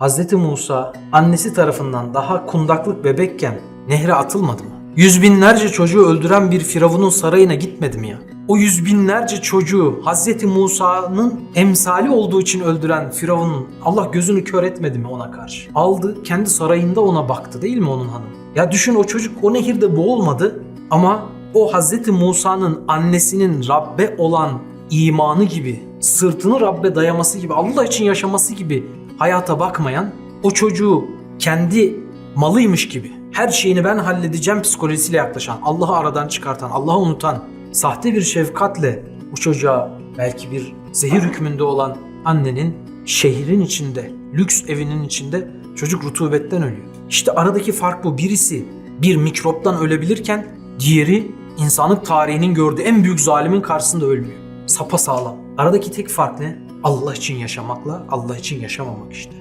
Hz. Musa annesi tarafından daha kundaklık bebekken nehre atılmadı mı? Yüz binlerce çocuğu öldüren bir firavunun sarayına gitmedi mi ya? O yüz binlerce çocuğu Hz. Musa'nın emsali olduğu için öldüren firavunun Allah gözünü kör etmedi mi ona karşı? Aldı kendi sarayında ona baktı değil mi onun hanım? Ya düşün o çocuk o nehirde boğulmadı ama o Hz. Musa'nın annesinin Rabbe olan imanı gibi, sırtını Rabbe dayaması gibi, Allah için yaşaması gibi hayata bakmayan, o çocuğu kendi malıymış gibi, her şeyini ben halledeceğim psikolojisiyle yaklaşan, Allah'ı aradan çıkartan, Allah'ı unutan, sahte bir şefkatle bu çocuğa belki bir zehir hükmünde olan annenin şehrin içinde, lüks evinin içinde çocuk rutubetten ölüyor. İşte aradaki fark bu. Birisi bir mikroptan ölebilirken diğeri insanlık tarihinin gördüğü en büyük zalimin karşısında ölmüyor. Sapa sağlam. Aradaki tek fark ne? Allah için yaşamakla Allah için yaşamamak işte.